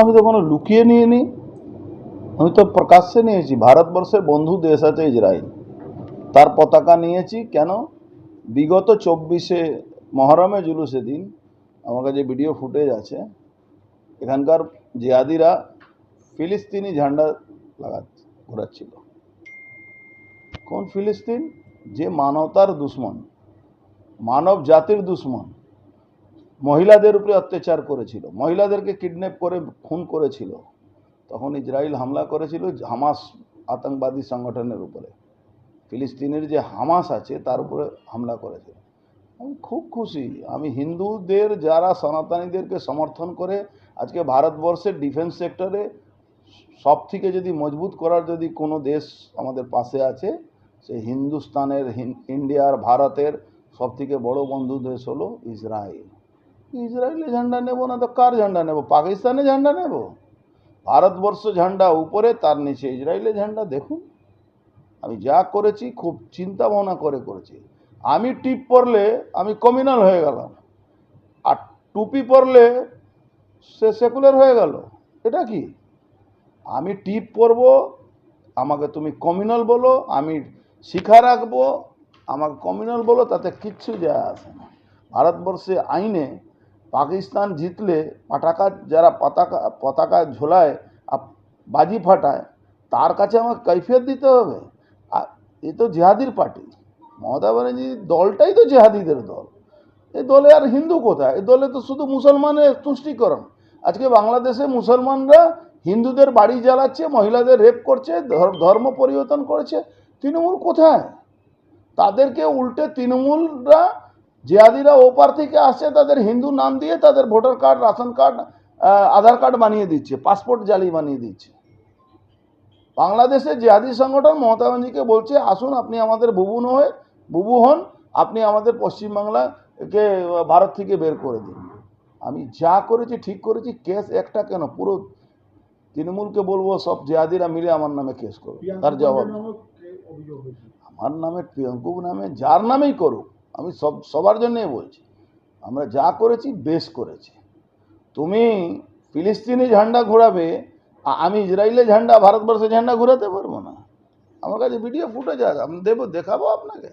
আমি তো কোনো লুকিয়ে নিয়ে নি আমি তো প্রকাশ্যে নিয়েছি। ভারতবর্ষের বন্ধু দেশ আছে ইসরায়েল। তার পতাকা নিয়েছি। কেন? বিগত চব্বিশে মহরমে জুলুসে দিন আমার কাছে ভিডিও ফুটেজ আছে। এখানকার জিয়াদিরা ফিলিস্তিনি ঝান্ডা লাগা ঘোরাচ্ছিল। কোন ফিলিস্তিন? যে মানবতার দুশ্মন। মানব জাতির দুশ্মন। মহিলাদের উপরে অত্যাচার করেছিল, মহিলাদেরকে কিডন্যাপ করে, খুন করেছিল। তখন ইসরায়েল হামলা করেছিল হামাস আতঙ্কবাদী সংগঠনের উপরে। ফিলিস্তিনের যে হামাস আছে, তার উপরে হামলা করেছিল। আমি খুব খুশি। আমি হিন্দুদের যারা সনাতনীদেরকে সমর্থন করে, আজকে ভারতবর্ষের ডিফেন্স সেক্টরে সব থেকে যদি মজবুত করার যদি কোনো দেশ আমাদের পাশে আছে, সে হিন্দুস্তানের, ইন্ডিয়ার, ভারতের সব থেকে বড় বন্ধু দেশ হলো ইসরায়েল ইসরায়েলের ঝান্ডা নেব না তো কার ঝান্ডা নেব? পাকিস্তানের ঝান্ডা নেব? ভারতবর্ষ ঝান্ডা উপরে, তার নিচে ইসরায়েলের ঝান্ডা, দেখুন। আমি যা করেছি, খুব চিন্তা ভাবনা করে করেছি। আমি টিপ পরলে আমি কমিউনাল হয়ে গেলাম। আর টুপি পরলে সে সেকুলার হয়ে গেল। এটা কি? আমি টিপ পরব, আমাকে তুমি কমিউনাল বলো, আমি শিখা রাখব, আমাকে কমিউনাল বলো, তাতে কিচ্ছু যায় আসে না। ভারতবর্ষে আইনে পাকিস্তান জিতলে পতাকা, যারা পতাকা পতাকা ঝোলায় বাজি ফাটায়, তার কাছে আমাকে কৈফিয়ত দিতে হবে। এ তো জেহাদির পার্টি। মমতা ব্যানার্জি দলটাই তো জেহাদিদের দল। এই দলে আর হিন্দু কোথায়? এই দলে তো শুধু মুসলমানের তুষ্টিকরণ। আজকে বাংলাদেশে মুসলমানরা হিন্দুদের বাড়ি জ্বালাচ্ছে, মহিলাদের রেপ করছে, ধর- ধর্ম পরিবর্তন করেছে। তৃণমূল কোথায়? তাদেরকে উল্টে তৃণমূলরা জিহাদিরা ওপার থেকে আসছে তাদের হিন্দু নাম দিয়ে তাদের voter card ration card Aadhaar card বানিয়ে দিচ্ছে পাসপোর্ট জালি বানিয়ে দিচ্ছে। বাংলাদেশে জিহাদি সংগঠন মমতা ব্যানার্জিকে বলছে আসুন আপনি আমাদের বুবু হয়ে বুবু হন আপনি আমাদের পশ্চিমবাংলাকে ভারত থেকে বের করে দিন। আমি যা করেছি ঠিক করেছি কেস একটা কেন? পুরো তৃণমূলকে বলব সব জিহাদিরা মিলে আমার নামে কেস করো তার জবাব। আমার নামে প্রিয়ঙ্কু নামে যার নামেই করুক আমি সব, সবার জন্যই বলছি, আমরা যা করেছি বেশ করেছি। তুমি ফিলিস্তিনি ঝান্ডা ঘোরাবে আমি ইসরায়েলে ঝান্ডা ভারতবর্ষে ঝান্ডা ঘোরাতে পারব না। আমার কাছে ভিডিও ফুটেজ আছে, আমি দেবো, দেখাবো আপনাকে।